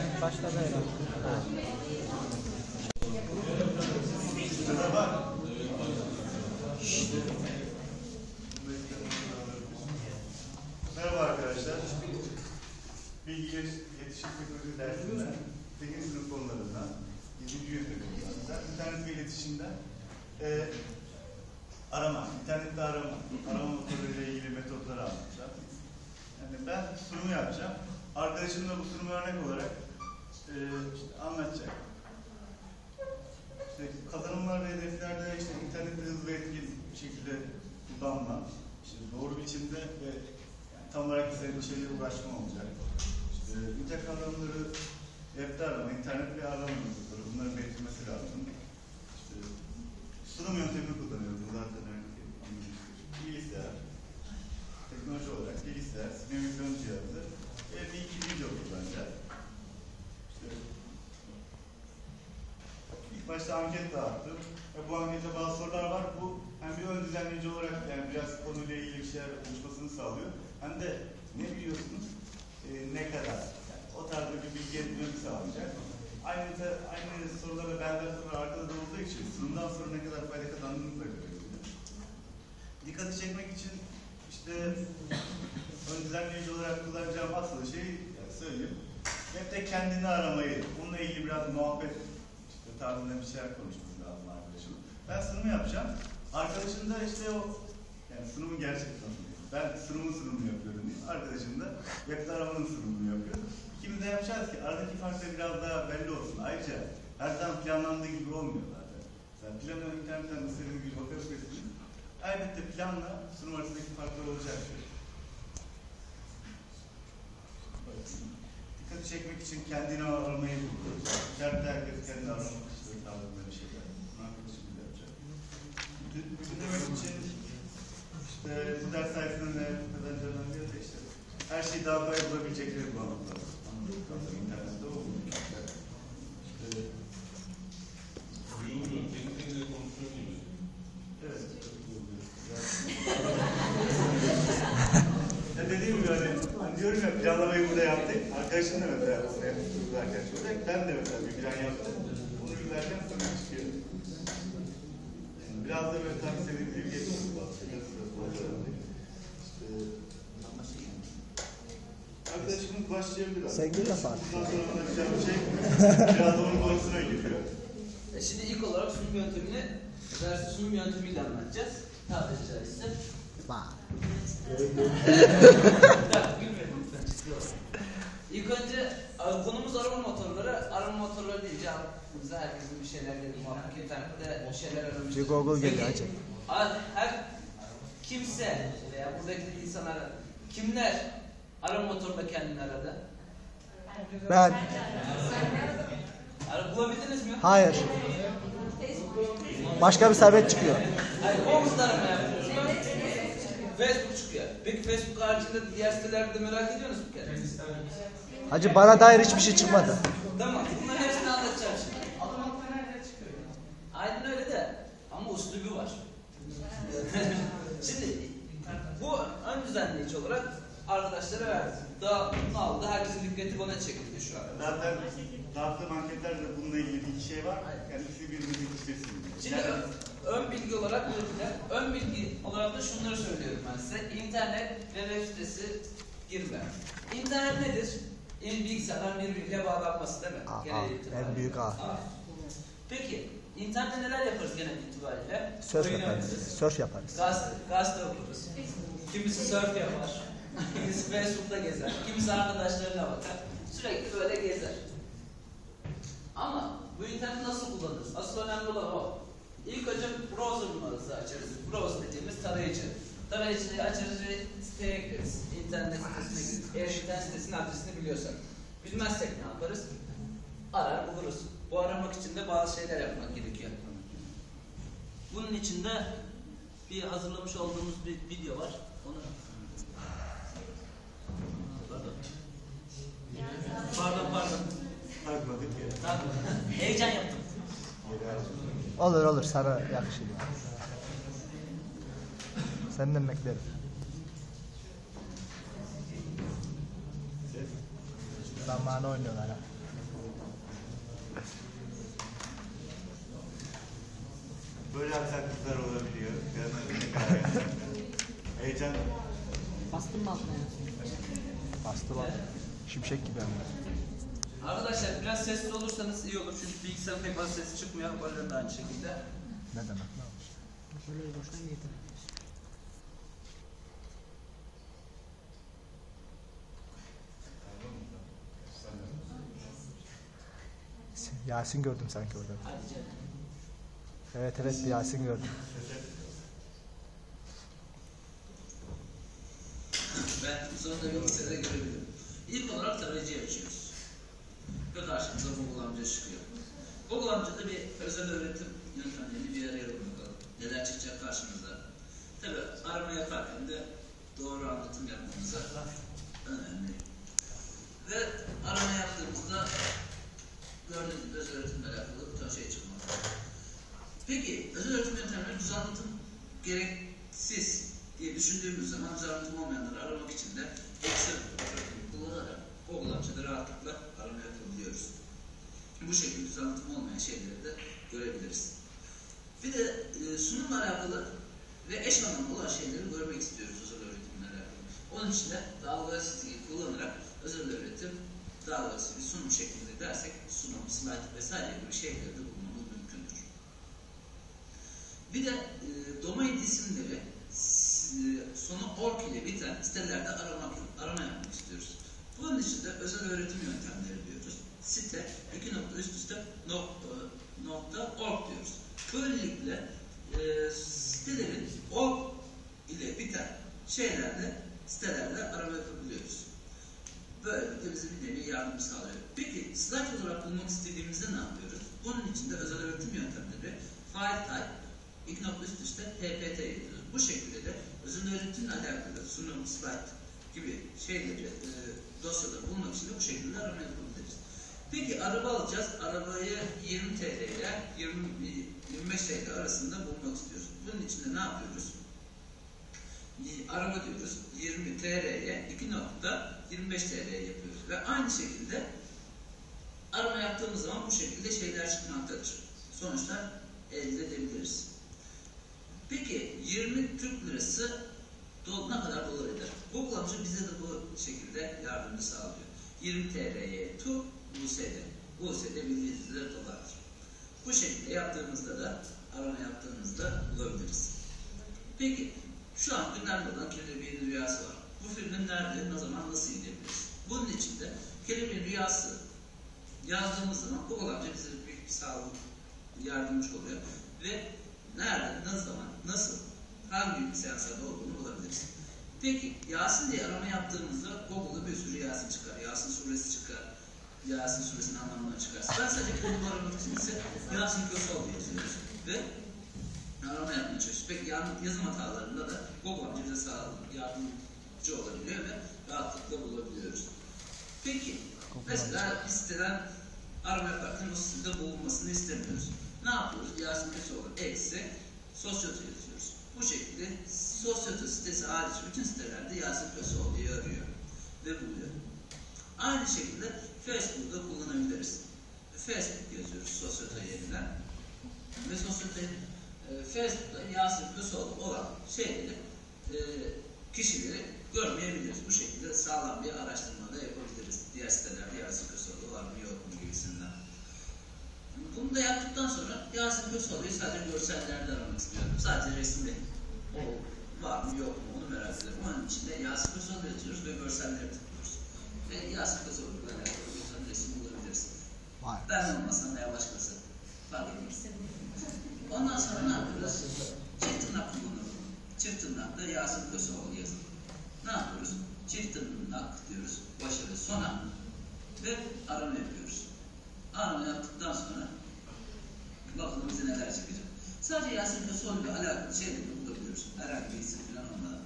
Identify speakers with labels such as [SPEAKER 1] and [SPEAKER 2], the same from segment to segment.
[SPEAKER 1] Başladı herhalde.
[SPEAKER 2] Merhaba arkadaşlar. Bilgi iletişim teknoloji dersinden 8. sınıf konularından 7. yüzyıl konularından internet ve iletişimden e, arama, internette arama, arama motoruyla ilgili metotları anlatacağım. Yani ben sunumu yapacağım. Arkadaşım da bu sunumu örnek olarak e, işte anlatacak. İşte kazanımlar ve hedeflerde işte internette hızlı ve etkili bir şekilde kullanma, işte doğru biçimde ve yani tam olarak istediğim bir şeyle uğraşma olacak. İşte mütek kavramları, webde arama, internet ve arama metotları bunların belirtilmesi lazım. İşte sunum yöntemini kullanıyoruz. Bu zaten önemli. Bilgisayar, teknoloji olarak bilgisayar, simülasyon cihazı ve bir iki video kullanacağız. İşte İlk başta anket dağıttım. Ve bu ankette bazı sorular var. Bu hem bir ön düzenleyici olarak yani biraz konuyla ilgili bir şeyler oluşmasını sağlıyor. Hem de ne biliyorsunuz, e, ne kadar. Yani o tarzda bir bilgi edinmeni sağlayacak. Aynı, ta- aynı sorular ve benzer sorular arkada da olduğu için sunumdan sonra ne kadar fayda kazandığınızı da görebilirsiniz. Dikkati çekmek için işte ön düzenleyici olarak kullanacağım asıl şey yani söyleyeyim. Hep de kendini aramayı, bununla ilgili biraz muhabbet tarzında bir şeyler konuşması lazım arkadaşım. Ben sunumu yapacağım. Arkadaşım da işte o yani sunumun gerçek tanımı. Ben sunumun sunumunu yapıyorum diye. Arkadaşım da webde aramanın sunumunu yapıyor. İkimiz de yapacağız ki aradaki fark da biraz daha belli olsun. Ayrıca her zaman planlandığı gibi olmuyor zaten. Yani planı internetten istediğiniz gibi bakabilirsiniz. Elbette planla sunum arasındaki farklar olacak. Dikkati çekmek için kendini aramayı buluyoruz. İçeride herkes kendini aramak istiyor tarzında bir şeyler. Bunu arkadaşım da yapacak. Dinlemek için işte bu ders sayesinde ne kadar canım diyor da işte her şeyi daha kolay bulabilecekleri bu anlamda. Anladım. İnternette o. İşte, Evet. ya dediğim gibi hani, hani diyorum ya planlamayı burada yaptık. Arkadaşım da mesela bunu yapıyoruz arkadaşlar. Ben de mesela bir plan yaptım. Bunu izlerken sonra çıkıyor. Yani biraz da böyle tabii senin gibi. İşte, Arkadaşımız başlayabilir. abi.
[SPEAKER 1] Sevgili de fark.
[SPEAKER 2] Bundan sonra anlatacağım bir şey biraz da onun konusuna giriyor.
[SPEAKER 3] E Şimdi ilk olarak sunum yöntemini dersi sunum yöntemiyle anlatacağız. Tabiri caizse.
[SPEAKER 1] Bak.
[SPEAKER 3] İlk önce a, konumuz arama motorları. Arama motorları deyince aklımıza herkesin bir şeyler geliyor. Muhakkak internette bir şeyler aramıştır.
[SPEAKER 1] Bir Google geliyor,
[SPEAKER 3] Peki,
[SPEAKER 1] açın.
[SPEAKER 3] a- Her kimse veya buradaki insanlar kimler arama motorunda kendini aradı?
[SPEAKER 1] Ben.
[SPEAKER 3] Ara, bulabildiniz mi?
[SPEAKER 1] Hayır. Başka bir sebep çıkıyor.
[SPEAKER 3] Hayır, Google'da arama yapıyoruz. Facebook çıkıyor. Peki Facebook haricinde diğer sitelerde merak ediyor musunuz bir kere?
[SPEAKER 1] Hacı bana dair hiçbir şey çıkmadı.
[SPEAKER 3] Tamam, bunların hepsini anlatacağım şimdi. Aynen öyle de ama uslubu var. şimdi bu ön düzenleyici olarak arkadaşlara verdim. Daha bunu aldı, herkesin dikkati bana çekildi şu an.
[SPEAKER 2] Zaten dağıttığım anketlerde bununla ilgili bir şey var. Kendisi birbirini ikişlesin.
[SPEAKER 3] Şimdi ön, ön bilgi olarak bilgiler, ön bilgi olarak da şunları söylüyorum ben size. İnternet ve web sitesi girme. İnternet nedir? İl- Bilgisayarların birbiriyle bağlanması değil mi?
[SPEAKER 1] A,
[SPEAKER 3] Genel
[SPEAKER 1] A,
[SPEAKER 3] itibariyle.
[SPEAKER 1] en büyük A.
[SPEAKER 3] A. Peki, internette neler yaparız genel itibariyle? Oyun
[SPEAKER 1] yaparız.
[SPEAKER 3] oynarız.
[SPEAKER 1] Surf yaparız.
[SPEAKER 3] Gazete, gazete okuruz. Kimisi surf yapar. Kimisi Facebook'ta gezer. Kimisi arkadaşlarına bakar. Sürekli böyle gezer. Ama bu interneti nasıl kullanırız? Asıl önemli olan o. İlk önce browser numarası açarız. Browser dediğimiz tarayıcı. Tarayıcıyı açarız ve siteye gireriz. İnternet sitesine gireriz. Eğer internet sitesinin adresini biliyorsak. Bilmezsek ne yaparız? Arar buluruz. Bu aramak için de bazı şeyler yapmak gerekiyor. Bunun için de bir hazırlamış olduğumuz bir video var. Onu Pardon. Pardon pardon.
[SPEAKER 2] Takmadık ya.
[SPEAKER 3] Heyecan yaptım.
[SPEAKER 1] Olur olur sarı yakışır ya. Senden beklerim. Zamanı oynuyorlar ha.
[SPEAKER 2] Böyle aksaklıklar olabiliyor. Heyecan
[SPEAKER 4] Bastın mı altına?
[SPEAKER 1] Bastı bak. Şimşek gibi hem de.
[SPEAKER 3] Arkadaşlar biraz sessiz olursanız iyi olur çünkü bilgisayarın pek fazla sesi çıkmıyor. Hoparlörün de aynı şekilde.
[SPEAKER 1] Ne demek ne olmuş?
[SPEAKER 4] Şöyle boşuna mı
[SPEAKER 1] Yasin gördüm sanki orada. Evet evet Yasin gördüm.
[SPEAKER 3] Ben sonunda bir lisede görebilirim. İlk olarak tarayıcıyı açıyoruz. Ve karşımıza Google amca çıkıyor. Google amca da bir özel öğretim yöntemlerini bir araya bakalım. Neler çıkacak karşımıza. Tabi arama yaparken de doğru anlatım yapmamıza önemli. Ve arama yaptığımızda gördüğünüz gibi özel öğretimle alakalı bir ton şey çıkmalı. Peki özel öğretim yöntemleri düz anlatım gereksiz diye düşündüğümüz zaman anlatım olmayanları aramak için de Excel kullanarak Google amcada rahatlıkla arama yapabiliyoruz. Bu şekilde düz anlatım olmayan şeyleri de görebiliriz. Bir de e, sunumla alakalı ve eş anlamlı olan şeyleri görmek istiyoruz özel öğretimle. Onun için de dalga stili kullanarak özel öğretim dalga stili sunum şeklinde dersek sunum, slide vesaire gibi şeyleri de bulmamız mümkündür. Bir de e, domain isimleri e, sonu org ile biten sitelerde aramak, arama yapmak istiyoruz. Bunun için de özel öğretim yöntemleri diyoruz. Site, iki nokta üst üste nokta, nokta org diyoruz. Böylelikle e, sitelerin org ile biten şeylerde, sitelerde arama yapabiliyoruz. Böylelikle bize bir nevi yardım sağlıyor. Peki slide olarak bulmak istediğimizde ne yapıyoruz? Bunun için de özel öğretim yöntemleri file type, iki nokta üst üste ppt yazıyoruz. Bu şekilde de özel öğretimle alakalı sunum, slide gibi şeyleri, e, dosyaları bulmak için de bu şekilde arama yapabiliriz. Peki araba alacağız. Arabayı 20 TL ile 20, 25 TL arasında bulmak istiyoruz. Bunun için de ne yapıyoruz? Araba diyoruz 20 TL'ye 2.25 TL'ye yapıyoruz. Ve aynı şekilde arama yaptığımız zaman bu şekilde şeyler çıkmaktadır. Sonuçlar elde edebiliriz. Peki 20 Türk lirası ne kadar dolar eder? Google amca bize de bu şekilde yardımcı sağlıyor. 20 TL'ye TÜ, USD. USD bildiğiniz üzere dolardır. Bu şekilde yaptığımızda da arama yaptığımızda bulabiliriz. Peki şu an gündemde olan Kelebeğin Rüyası var. Bu filmin nerede, ne zaman, nasıl izleyebiliriz? Bunun için de Kelebeğin Rüyası yazdığımız zaman Google amca bize büyük bir sağlık yardımcı oluyor. Ve nerede, ne zaman, nasıl, hangi bilgisayarda olduğunu bulabiliriz. Peki Yasin diye arama yaptığımızda Google'da bir sürü Yasin çıkar. Yasin suresi çıkar. Yasin suresinin anlamına çıkar. Ben sadece kendimi aramak için ise Yasin Köseoğlu yazıyoruz. Ve arama yapmaya çalışıyoruz. Peki yazım hatalarında da Google amca bize sağ yardımcı olabiliyor ve rahatlıkla bulabiliyoruz. Peki mesela bir siteden arama yaparken o sitede bulunmasını istemiyoruz. Ne yapıyoruz? Yasin Köseoğlu eksi sosyotu yazıyoruz. Bu şekilde sosyotu sitesi hariç bütün sitelerde Yasin Köseoğlu'yu arıyor ve buluyor. Aynı şekilde Facebook'ta kullanabiliriz. Facebook yazıyoruz sosyoto yerine. Ve sosyoto e, Facebook'ta Yasin Köseoğlu olan şeyleri, e, kişileri görmeyebiliriz. Bu şekilde sağlam bir araştırma da yapabiliriz. Diğer sitelerde Yasin Köseoğlu var mı yok mu gibisinden. Bunu da yaptıktan sonra Yasin Köseoğlu'yu sadece görsellerde aramak istiyorum. Sadece resimde. O var mı yok mu onu merak ediyorum. Onun için de Yasin Köseoğlu yazıyoruz ve görselleri tıklıyoruz. Ve Yasin Köseoğlu'yla alakalı bir tane resim bulabiliriz.
[SPEAKER 1] Vay.
[SPEAKER 3] Ben olmasam veya başkası. Fark etmez. Ondan sonra ne yapıyoruz? Çift tırnak kullanalım. Çift tırnakta Yasin Köseoğlu yazın. Ne yapıyoruz? Çift tırnak diyoruz. Başa ve sona. Ve arama yapıyoruz. Arama yaptıktan sonra bakalım neler çıkacak. Sadece Yasin Köseoğlu ile alakalı şeyleri bulabiliyoruz. Herhangi bir isim falan olmadan.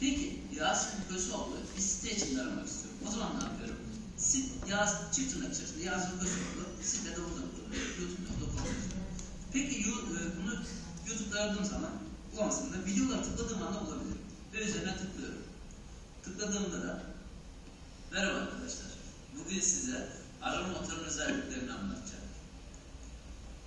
[SPEAKER 3] Peki Yasin Köseoğlu bir site için aramak istiyorum. O zaman ne yapıyorum? Sit, Yaz, çift tırnak içerisinde Yasin Köseoğlu sitede bulabiliyorum. YouTube.com Peki e, bunu YouTube'da aradığım zaman bulamazsam da videoları tıkladığım anda bulabilirim. Ve üzerine tıklıyorum. Tıkladığımda da merhaba arkadaşlar. Bugün size arama motorunun özelliklerini anlatacağım.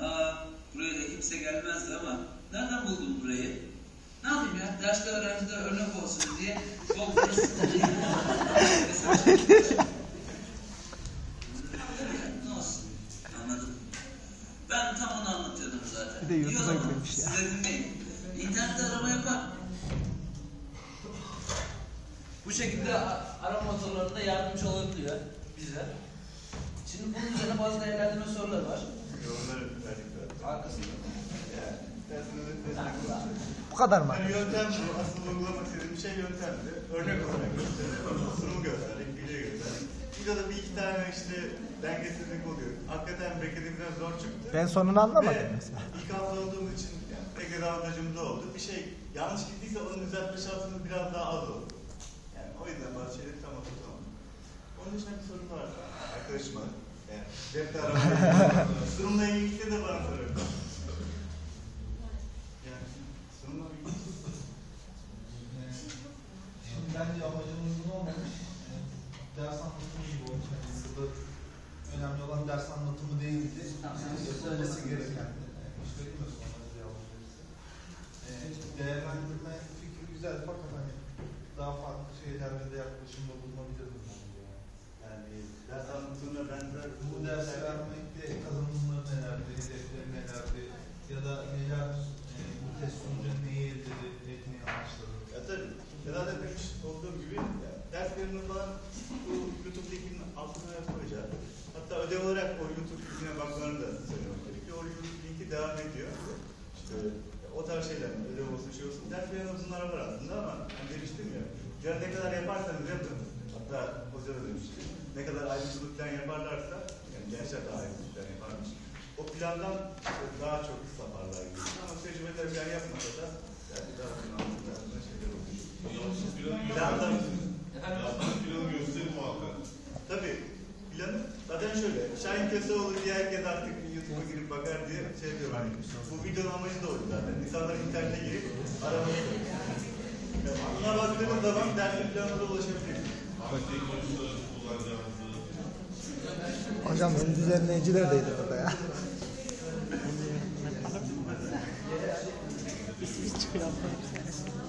[SPEAKER 3] Aa, buraya da kimse gelmezdi ama nereden buldun burayı? Ne yapayım ya? Derste öğrencide örnek olsun diye doldurursun. ne olsun? Anladım. Ben tam onu anlatıyordum zaten.
[SPEAKER 1] Bir de YouTube'a yüklemiş ya.
[SPEAKER 3] Siz de dinleyin. İnternette arama yapar. Bu şekilde arama motorlarında yardımcı olabiliyor bize. Şimdi bunun üzerine bazı değerlendirme soruları var.
[SPEAKER 2] Yorumları.
[SPEAKER 3] Arkasında.
[SPEAKER 2] Yani olsun.
[SPEAKER 1] Bu kadar mı?
[SPEAKER 2] Yani yöntem bu. Asıl uygulamak istediğim şey yöntemdi. Örnek olarak gösterdik. Sunum gösterdik, video gösterdik. Videoda bir işte dengesizlik oluyor. Hakikaten beklediğimden zor çıktı.
[SPEAKER 1] Ben sonunu anlamadım
[SPEAKER 2] Ve
[SPEAKER 1] mesela.
[SPEAKER 2] ilk hafta olduğum için yani tek avantajım da oldu. Bir şey yanlış gittiyse onun düzeltme şansımız biraz daha az oldu. Yani o yüzden bazı şeyleri tam oturtamadım. Onun dışında bir sorun var. Arkadaşıma. Yani cepte aramaya. Sunumla ilgili de bana soruyor. Yani sunumla ilgili
[SPEAKER 5] Şimdi bence amacımız ne olmamış? E, Ders anlatımı gibi olmuş. Yani burada önemli olan ders anlatımı değildi.
[SPEAKER 3] Tamam, sen
[SPEAKER 5] Yapılması
[SPEAKER 3] söyle.
[SPEAKER 5] gereken. E, söyleyeyim mi sonra cevap verirse? E, değerlendirme fikri güzel fakat hani daha farklı şeylerle de yaklaşımda bulunabiliriz bence. yani. Yani
[SPEAKER 2] ders anlatımına benzer
[SPEAKER 5] bu dersi vermekte kazanımları nelerdi, hedefleri nelerdi ya da neler e, bu test sonucu neyi elde etmeyi amaçladı?
[SPEAKER 2] Ya tabii. Ya zaten demiş olduğum gibi ya, ders verimini falan bu YouTube linkinin altına koyacağız. Hatta ödev olarak o YouTube linkine bakmalarını da söylemek gerekiyor. O YouTube linki devam ediyor. İşte o tarz şeyler, ödev olsun verimi bunlar var aslında ama hani demiştim ya. Ya ne kadar yaparsanız yapın. Hatta hoca da demişti. Ne kadar ayrıntılı plan yaparlarsa, yani gençler daha ayrıntılı plan yaparmış. O plandan daha çok saparlar gibi. Ama tecrübeler plan yapmasa da yani daha altında şeyler olur. Plandan
[SPEAKER 3] Efendim?
[SPEAKER 6] Planı gösterin muhakkak.
[SPEAKER 2] Tabii. Planı zaten şöyle. Şahin Köseoğlu diye herkes artık YouTube'a girip bakar diye şey diyorum. Hani, bu videonun amacı da oydu zaten. İnsanlar internete girip araması. Yani buna baktığınız zaman dersin planına da ulaşabilir.
[SPEAKER 1] Hocam ön düzenleyici neredeydi burada ya?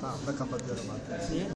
[SPEAKER 1] Tamam da kapatıyorum artık.
[SPEAKER 4] Niye?